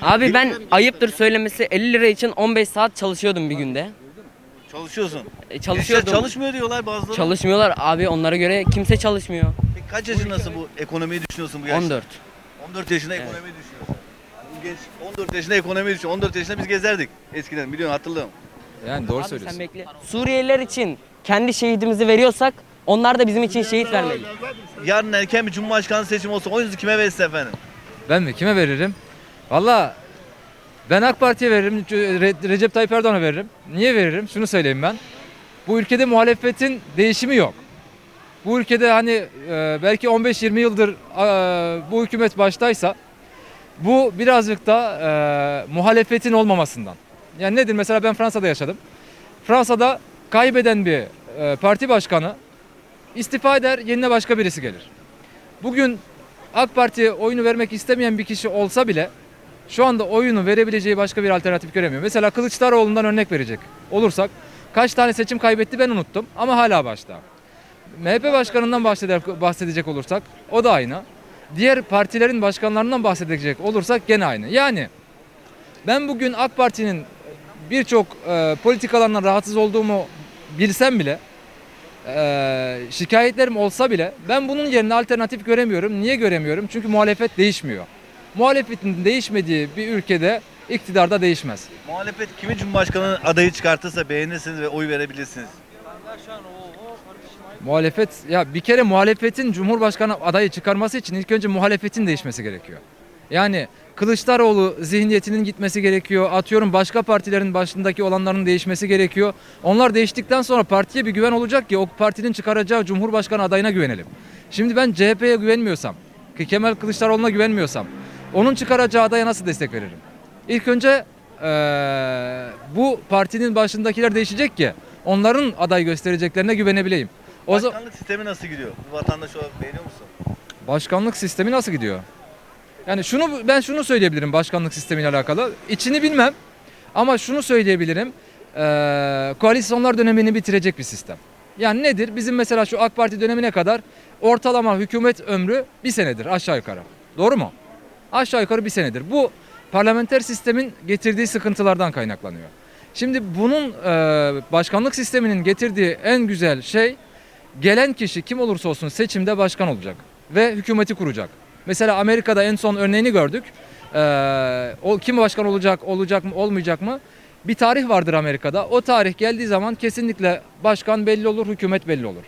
Abi ben ayıptır söylemesi 50 lira için 15 saat çalışıyordum bir günde. Çalışıyorsun. E, Gençler çalışıyordum. çalışmıyor diyorlar bazıları. Çalışmıyorlar abi onlara göre kimse çalışmıyor. Peki kaç yaşındasın bu ekonomiyi düşünüyorsun bu yaşta? 14. 14 yaşında ekonomiyi düşünüyorsun. Bu genç 14 yaşında ekonomiyi düşün. 14 yaşında biz gezerdik eskiden biliyorsun hatırlıyorum. Yani doğru Abi söylüyorsun. sen bekle. Suriyeliler için kendi şehidimizi veriyorsak onlar da bizim için şehit vermeli. Yarın erken bir cumhurbaşkanı seçimi olsa oyunuzu kime verirsin efendim? Ben mi? Kime veririm? Valla ben AK Parti'ye veririm. Re- Recep Tayyip Erdoğan'a veririm. Niye veririm? Şunu söyleyeyim ben. Bu ülkede muhalefetin değişimi yok. Bu ülkede hani e, belki 15-20 yıldır e, bu hükümet baştaysa bu birazcık da e, muhalefetin olmamasından. Yani nedir? Mesela ben Fransa'da yaşadım. Fransa'da kaybeden bir parti başkanı istifa eder, yerine başka birisi gelir. Bugün AK Parti'ye oyunu vermek istemeyen bir kişi olsa bile şu anda oyunu verebileceği başka bir alternatif göremiyor. Mesela Kılıçdaroğlu'ndan örnek verecek olursak kaç tane seçim kaybetti ben unuttum ama hala başta. MHP başkanından bahsedecek olursak o da aynı. Diğer partilerin başkanlarından bahsedecek olursak gene aynı. Yani ben bugün AK Parti'nin birçok e, politikalarından rahatsız olduğumu bilsem bile e, şikayetlerim olsa bile ben bunun yerine alternatif göremiyorum. Niye göremiyorum? Çünkü muhalefet değişmiyor. Muhalefetin değişmediği bir ülkede iktidarda değişmez. Muhalefet kimi cumhurbaşkanı adayı çıkartırsa beğenirsiniz ve oy verebilirsiniz. Muhalefet ya bir kere muhalefetin Cumhurbaşkanı adayı çıkarması için ilk önce muhalefetin değişmesi gerekiyor. Yani Kılıçdaroğlu zihniyetinin gitmesi gerekiyor. Atıyorum başka partilerin başındaki olanların değişmesi gerekiyor. Onlar değiştikten sonra partiye bir güven olacak ki o partinin çıkaracağı Cumhurbaşkanı adayına güvenelim. Şimdi ben CHP'ye güvenmiyorsam, ki Kemal Kılıçdaroğlu'na güvenmiyorsam onun çıkaracağı adaya nasıl destek veririm? İlk önce eee, bu partinin başındakiler değişecek ki onların aday göstereceklerine güvenebileyim. O Başkanlık sistemi nasıl gidiyor? Bir vatandaş olarak beğeniyor musun? Başkanlık sistemi nasıl gidiyor? Yani şunu ben şunu söyleyebilirim başkanlık sistemiyle alakalı. İçini bilmem ama şunu söyleyebilirim. Eee koalisyonlar dönemini bitirecek bir sistem. Yani nedir? Bizim mesela şu AK Parti dönemine kadar ortalama hükümet ömrü bir senedir aşağı yukarı. Doğru mu? Aşağı yukarı bir senedir. Bu parlamenter sistemin getirdiği sıkıntılardan kaynaklanıyor. Şimdi bunun eee, başkanlık sisteminin getirdiği en güzel şey gelen kişi kim olursa olsun seçimde başkan olacak ve hükümeti kuracak. Mesela Amerika'da en son örneğini gördük. Ee, o kim başkan olacak, olacak mı, olmayacak mı? Bir tarih vardır Amerika'da. O tarih geldiği zaman kesinlikle başkan belli olur, hükümet belli olur.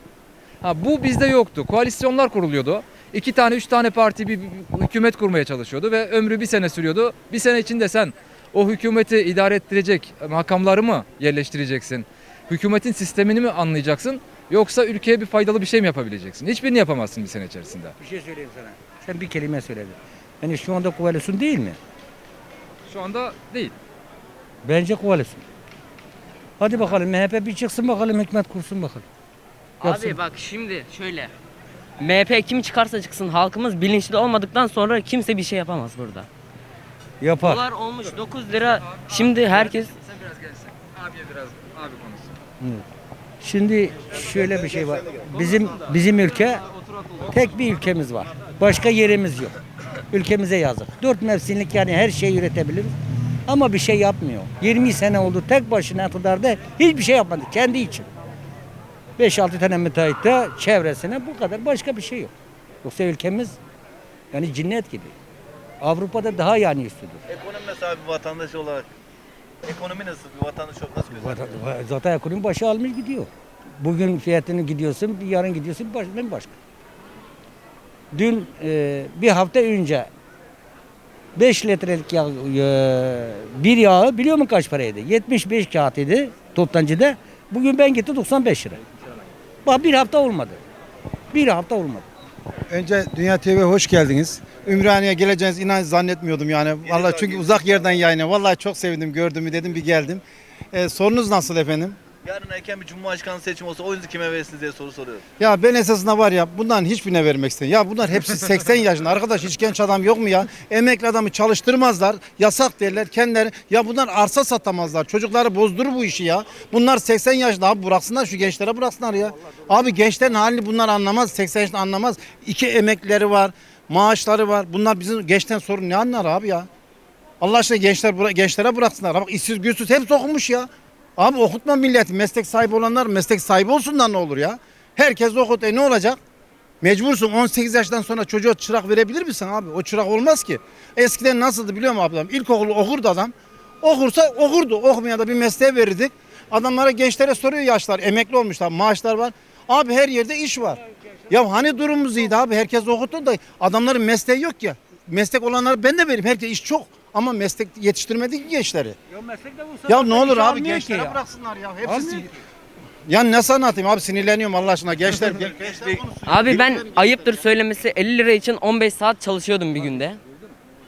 Ha, bu bizde yoktu. Koalisyonlar kuruluyordu. İki tane, üç tane parti bir, hükümet kurmaya çalışıyordu ve ömrü bir sene sürüyordu. Bir sene içinde sen o hükümeti idare ettirecek makamları mı yerleştireceksin? Hükümetin sistemini mi anlayacaksın? Yoksa ülkeye bir faydalı bir şey mi yapabileceksin? Hiçbirini yapamazsın bir sene içerisinde. Bir şey söyleyeyim sana. Sen bir kelime söyledin. Yani şu anda koalisyon değil mi? Şu anda değil. Bence koalisyon. Hadi bakalım MHP bir çıksın bakalım hükümet kursun bakalım. Yapsın. Abi bak şimdi şöyle. MHP kim çıkarsa çıksın halkımız bilinçli olmadıktan sonra kimse bir şey yapamaz burada. Yapar. Dolar olmuş 9 lira. Şimdi herkes Sen biraz gelsin. Abiye biraz abi konuşsun. Şimdi şöyle bir şey var. Bizim bizim ülke tek bir ülkemiz var. Başka yerimiz yok. Ülkemize yazık. Dört mevsimlik yani her şeyi üretebiliriz. Ama bir şey yapmıyor. 20 sene oldu tek başına iktidarda hiçbir şey yapmadı kendi için. 5-6 tane müteahhitte çevresine bu kadar başka bir şey yok. Yoksa ülkemiz yani cinnet gibi. Avrupa'da daha yani üstüdür. Ekonomi abi bir vatandaş olarak? Ekonomi nasıl? Bir vatandaş olarak nasıl gözüküyor? Zaten ekonomi başı almış gidiyor. Bugün fiyatını gidiyorsun, yarın gidiyorsun, baş, ben başka. Dün e, bir hafta önce 5 litrelik yağ, e, bir yağı biliyor musun kaç paraydı? 75 kağıt idi toptancıda. Bugün ben gittim 95 lira. Bak bir hafta olmadı. Bir hafta olmadı. Önce Dünya TV hoş geldiniz. Ümraniye'ye geleceğiniz inan zannetmiyordum yani. Vallahi çünkü uzak yerden yayına. Vallahi çok sevindim gördüğümü dedim bir geldim. Ee, sorunuz nasıl efendim? Yarın erken bir cumhurbaşkanı seçimi olsa oyunuzu kime verirsiniz diye soru soruyorum. Ya ben esasında var ya bundan hiçbirine vermek istemiyorum. Ya bunlar hepsi 80 yaşında. Arkadaş hiç genç adam yok mu ya? Emekli adamı çalıştırmazlar. Yasak derler kendileri. Ya bunlar arsa satamazlar. Çocukları bozdurur bu işi ya. Bunlar 80 yaşında abi bıraksınlar şu gençlere bıraksınlar ya. Abi gençlerin halini bunlar anlamaz. 80 yaşında anlamaz. İki emeklileri var. Maaşları var. Bunlar bizim gençten sorun ne anlar abi ya? Allah aşkına gençler gençlere bıraksınlar. Bak işsiz güçsüz hepsi okumuş ya. Abi okutma milleti. Meslek sahibi olanlar meslek sahibi olsunlar ne olur ya. Herkes okut. E ne olacak? Mecbursun 18 yaştan sonra çocuğa çırak verebilir misin abi? O çırak olmaz ki. Eskiden nasıldı biliyor musun ablam? İlkokulu okurdu adam. Okursa okurdu. Okumaya da bir mesleğe verirdik. Adamlara gençlere soruyor yaşlar. Emekli olmuşlar. Maaşlar var. Abi her yerde iş var. Ya hani durumumuz iyiydi abi. Herkes okuttu da adamların mesleği yok ya. Meslek olanları ben de vereyim. Herkes iş çok. Ama meslek yetiştirmedik ki gençleri. Ya meslek de bulsa Ya ne olur abi gençlere ya. bıraksınlar ya. Hepsi Almıyor ki. ya nasıl anlatayım abi sinirleniyorum Allah aşkına gençler. gençler Abi ben ayıptır söylemesi 50 lira için 15 saat çalışıyordum bir günde.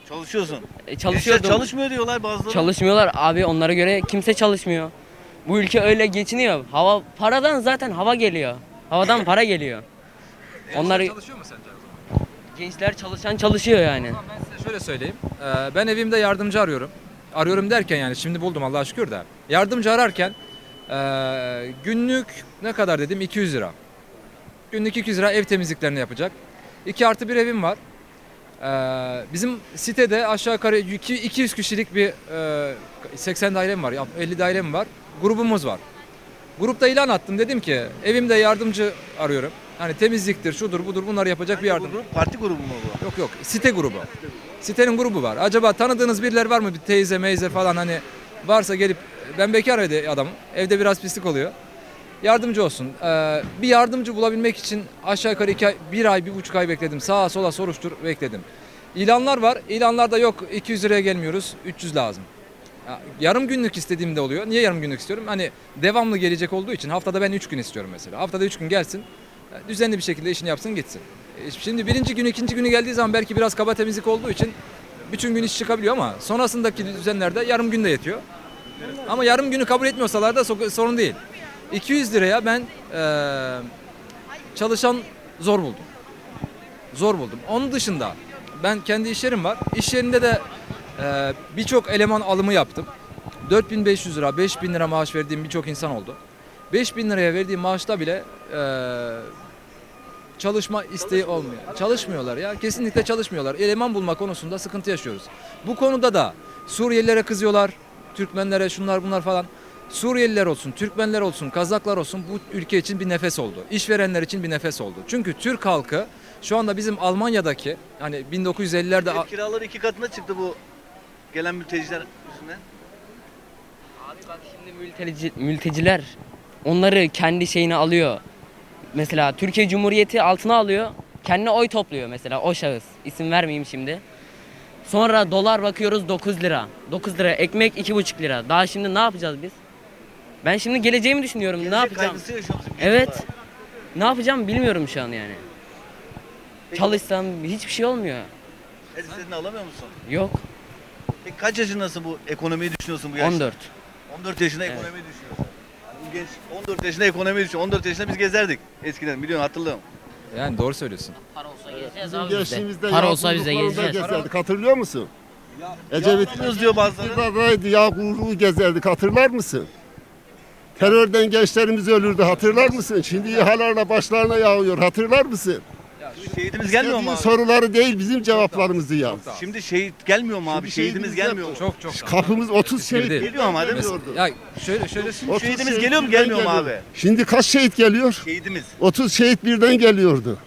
Çalışıyorsun. E, Gençler çalışıyordum. çalışmıyor diyorlar bazıları. Çalışmıyorlar abi onlara göre kimse çalışmıyor. Bu ülke öyle geçiniyor. Hava paradan zaten hava geliyor. Havadan para geliyor. Onları Çalışıyor mu sence? o zaman? gençler çalışan çalışıyor yani. Ben size şöyle söyleyeyim. Ee, ben evimde yardımcı arıyorum. Arıyorum derken yani şimdi buldum Allah'a şükür de. Yardımcı ararken ee, günlük ne kadar dedim 200 lira. Günlük 200 lira ev temizliklerini yapacak. 2 artı bir evim var. Ee, bizim sitede aşağı yukarı iki- 200 kişilik bir ee, 80 dairem var, 50 dairem var. Grubumuz var. Grupta ilan attım dedim ki evimde yardımcı arıyorum. Hani temizliktir, şudur, budur bunları yapacak bir yardım. Grup, parti grubu mu bu? Yok yok site grubu. Sitenin grubu var. Acaba tanıdığınız birileri var mı? Bir teyze meyze falan hani varsa gelip ben bekar evde adamım. Evde biraz pislik oluyor. Yardımcı olsun. Ee, bir yardımcı bulabilmek için aşağı yukarı iki ay, bir ay, bir buçuk ay bekledim. Sağa sola soruştur bekledim. İlanlar var. İlanlarda yok 200 liraya gelmiyoruz. 300 lazım. Ya, yarım günlük istediğim de oluyor. Niye yarım günlük istiyorum? Hani devamlı gelecek olduğu için haftada ben 3 gün istiyorum mesela. Haftada 3 gün gelsin. Düzenli bir şekilde işini yapsın gitsin. E, Şimdi birinci günü ikinci günü geldiği zaman belki biraz kaba temizlik olduğu için bütün gün iş çıkabiliyor ama sonrasındaki düzenlerde yarım günde yetiyor. Ama yarım günü kabul etmiyorsalar da so- sorun değil. 200 liraya ben eee, çalışan zor buldum. Zor buldum. Onun dışında ben kendi iş yerim var. İş yerinde de eee, birçok eleman alımı yaptım. 4500 lira, 5000 lira maaş verdiğim birçok insan oldu. 5000 liraya verdiğim maaşta bile eee, çalışma isteği olmuyor. Çalışmıyorlar ya. Kesinlikle çalışmıyorlar. Eleman bulma konusunda sıkıntı yaşıyoruz. Bu konuda da Suriyelilere kızıyorlar. Türkmenlere şunlar bunlar falan. Suriyeliler olsun, Türkmenler olsun, Kazaklar olsun bu ülke için bir nefes oldu. İşverenler için bir nefes oldu. Çünkü Türk halkı şu anda bizim Almanya'daki hani 1950'lerde Ev kiraları iki katına çıktı bu gelen mülteciler yüzünden. Abi bak şimdi mülteci, mülteciler onları kendi şeyine alıyor. Mesela Türkiye Cumhuriyeti altına alıyor. Kendine oy topluyor mesela o şahıs. İsim vermeyeyim şimdi. Sonra dolar bakıyoruz 9 lira. 9 lira. Ekmek 2,5 lira. Daha şimdi ne yapacağız biz? Ben şimdi geleceğimi düşünüyorum. ne Gelecek yapacağım? yaşıyor bizim Evet. gençler. Ne yapacağım bilmiyorum şu an yani. Çalışsam hiçbir şey olmuyor. İstediğini alamıyor musun? Yok. Peki kaç yaşındasın bu ekonomiyi düşünüyorsun bu yaşta? 14. 14 yaşında Evet. ekonomiyi düşünüyorsun. Genç 14 yaşında ekonomiyi düşünüyor. 14 yaşında biz gezerdik eskiden biliyorsun hatırlıyorum. yani doğru söylüyorsun. Para olsa gezeceğiz Bizim abi biz de. gençliğimizde Para olsa biz de gezeceğiz. gezerdik hatırlıyor musun? Ecevit Yağmurluyoruz diyor bazıları. iktidardaydı yağ kuyruğu gezerdik hatırlar mısın? Terörden gençlerimiz ölürdü hatırlar mısın? Şimdi İHA'larla başlarına yağıyor hatırlar mısın? Şehidimiz gelmiyor mu abi? soruları değil bizim cevaplarımızı yaz. Şimdi şehit gelmiyor mu abi? Şimdi Şehidimiz gelmiyor mu? Çok çok. Kapımız 30 Eskisi gibi şehit. Geliyor ama değil mi? Ya şöyle şöyle 30 Şehidimiz şehit geliyor mu, birden gelmiyor mu abi? Şimdi kaç şehit geliyor? Şehidimiz. 30 şehit birden geliyordu.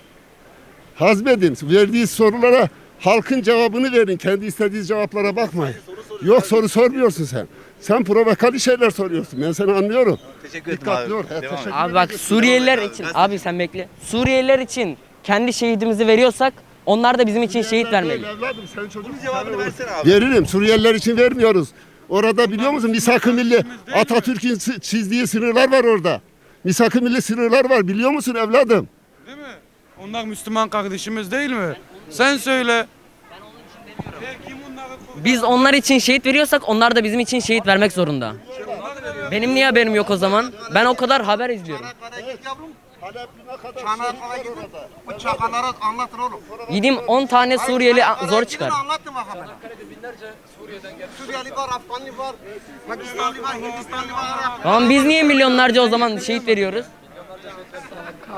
Hazmedin verdiği sorulara halkın cevabını verin. Kendi istediğiniz cevaplara bakmayın. Yok soru sormuyorsun sen. Sen provokali şeyler soruyorsun. Ben seni anlıyorum. Teşekkür ederim Dikkatli abi. ol. He, Devam et. teşekkür Abi bak Suriyeliler için abi sen bekle. Suriyeliler için kendi şehidimizi veriyorsak onlar da bizim için şehit vermeli. Evladım sen çocuk. Cevabını versene abi. Veririm. Suriyeliler için vermiyoruz. Orada biliyor musun misak-ı milli Atatürk'ün çizdiği sınırlar var orada. Misak-ı milli sınırlar var biliyor musun evladım? Değil mi? Onlar Müslüman kardeşimiz değil mi? Sen söyle. Biz onlar için şehit veriyorsak onlar da bizim için şehit vermek zorunda. Benim niye haberim yok o zaman? Ben o kadar haber izliyorum. Bu çakaları anlatın oğlum. Gideyim 10 tane Suriyeli zor çıkar. Anlattım bakalım. Suriyeli var, Afganlı var, Pakistanlı var, Hindistanlı var. Tamam biz niye milyonlarca o zaman şehit veriyoruz?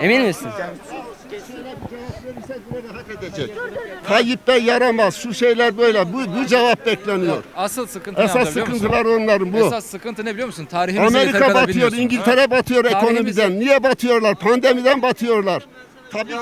Emin misin? Tayyip Bey yaramaz. Şu şeyler böyle. Bu, bu cevap bekleniyor. Asıl sıkıntı ne Esas biliyor musun? sıkıntılar onların bu. Esas sıkıntı ne biliyor musun? Tarihimizi yeteri Amerika kadar batıyor, bilmiyorsun. İngiltere batıyor Tarihimizi- ekonomiden. Niye batıyorlar? Pandemiden batıyorlar. Tabii